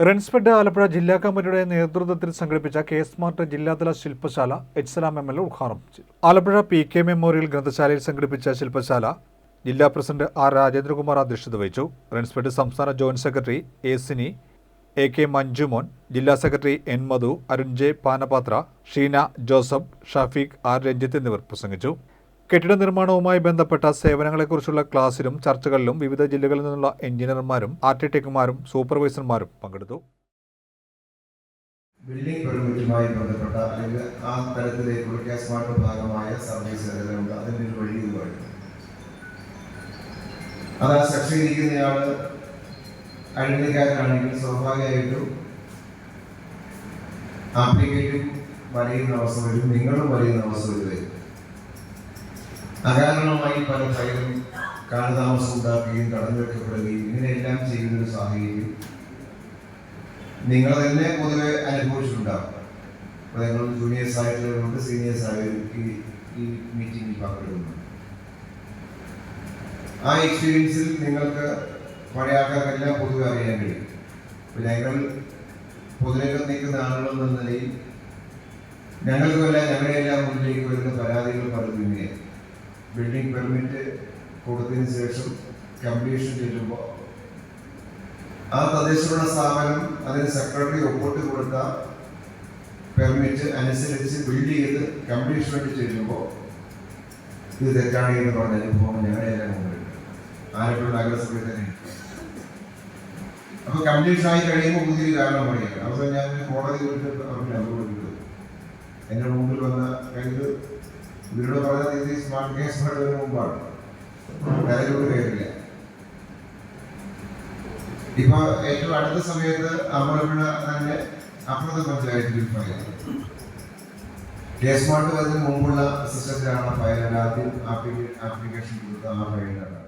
റൺസ്പെഡ് ആലപ്പുഴ ജില്ലാ കമ്മിറ്റിയുടെ നേതൃത്വത്തിൽ സംഘടിപ്പിച്ച കെ സ്മാർട്ട് ജില്ലാതല ശില്പശാല H Salam M L A ഉദ്ഘാടനം ചെയ്തു. ആലപ്പുഴ പി കെ മെമ്മോറിയൽ ഗ്രന്ഥശാലയിൽ സംഘടിപ്പിച്ച ശില്പശാല ജില്ലാ പ്രസിഡന്റ് ആർ രാജേന്ദ്രകുമാർ അധ്യക്ഷത വഹിച്ചു. റൺസ്പെഡ് സംസ്ഥാന joint secretary A Sini A K Manjumon ജില്ലാ secretary N Madhu Arun J പാനപാത്ര Sheena Joseph Shafeeq R Ranjith എന്നിവർ പ്രസംഗിച്ചു. കെട്ടിട നിർമ്മാണവുമായി ബന്ധപ്പെട്ട സേവനങ്ങളെക്കുറിച്ചുള്ള ക്ലാസ്സിലും ചർച്ചകളിലും വിവിധ ജില്ലകളിൽ നിന്നുള്ള എഞ്ചിനീയർമാരും ആർക്കിടെക്ടുമാരും സൂപ്പർവൈസർമാരും പങ്കെടുത്തു. ബിൽഡിംഗ് പെർമിറ്റുമായി ബന്ധപ്പെട്ട അല്ലെങ്കിൽ ആ തരത്തിലെ കേസ്മാർട്ട് ഭാഗമായ സർവീസ് ഏതെങ്കിലുമുണ്ട് അതിന്റെ ഒരു വഴി അത് ആ സെക്ഷൻ ഇരിക്കുന്നയാൾ അഴിമതിക്കാരനാണെങ്കിൽ സ്വാഭാവികമായിട്ടും ആപ്ലിക്കേറ്റും വരയുന്ന അവസ്ഥ വരും നിങ്ങളും വരയുന്ന അവസ്ഥ വരും. അകാരണമായി പല ഫയലും കാലതാമസം ഉണ്ടാക്കുകയും കടന്നു വെക്കപ്പെടുകയും ഇങ്ങനെയെല്ലാം ചെയ്യുന്ന ഒരു സാഹചര്യം നിങ്ങൾ തന്നെ പൊതുവെ അനുഭവിച്ചിട്ടുണ്ടാവും. അപ്പോൾ ജൂനിയേഴ്സ് ആയിട്ടുള്ളവരുണ്ട് സീനിയേഴ്സ് ആയവരും ഈ മീറ്റിംഗിൽ പങ്കെടുക്കുന്നു. ആ എക്സ്പീരിയൻസിൽ നിങ്ങൾക്ക് പഴയ ആൾക്കാർക്കെല്ലാം പൊതുവെ അറിയാൻ കഴിയും. അപ്പോൾ ഞങ്ങൾ പൊതുരംഗത്ത് നിൽക്കുന്ന ആളുകളെന്ന നിലയിൽ ഞങ്ങൾക്കുമല്ല ഞങ്ങളുടെ എല്ലാം മുന്നിലേക്ക് വരുന്ന പരാതികൾ പലതും ഇങ്ങനെയാണ്. ബിൽഡിംഗ് പെർമിറ്റ് കൊടുത്തതിന് ശേഷം കംപ്ലീഷൻ ചെല്ലുമ്പോൾ ആ തദ്ദേശഭരണ സ്ഥാപനം അതിന് സെക്രട്ടറി ഒപ്പിട്ട് കൊടുത്ത പെർമിറ്റ് അനുസരിച്ച് ബിൽഡ് ചെയ്ത് കംപ്ലീഷൻ വേണ്ടി ചെല്ലുമ്പോൾ ഇത് തെറ്റാണ് എന്ന് പറഞ്ഞ അനുഭവം ഞങ്ങളുടെ എല്ലാം ആലപ്പുഴ നഗരസഭയിൽ തന്നെ. അപ്പൊ കംപ്ലീഷൻ ആയി കഴിയുമ്പോൾ പുതിയൊരു കാരണം പറയുക അവസാനം ഞാൻ കോടതി പോയിട്ട് അവരുടെ അതുകൊണ്ട് എന്റെ മുമ്പിൽ വന്ന ഇത് ഇവരോട് പറഞ്ഞ രീതി സ്മാർട്ട് കേസ് വരുന്നതിന് മുമ്പാണ്. കരയിലോട്ട് കയറില്ല ഇപ്പൊ ഏറ്റവും അടുത്ത സമയത്ത് അമ്പലപ്പുഴ തന്നെ അപ്പുറത്തെ പഞ്ചായത്തിൽ ഫയൽ കേസ് മാർട്ട് വരുന്നതിന് മുമ്പുള്ള സിസ്റ്റത്തിലാണ് ഫയൽ ആദ്യം ആപ്ലിക്കേഷൻ കൊടുത്ത ആ ഫയലിലാണ്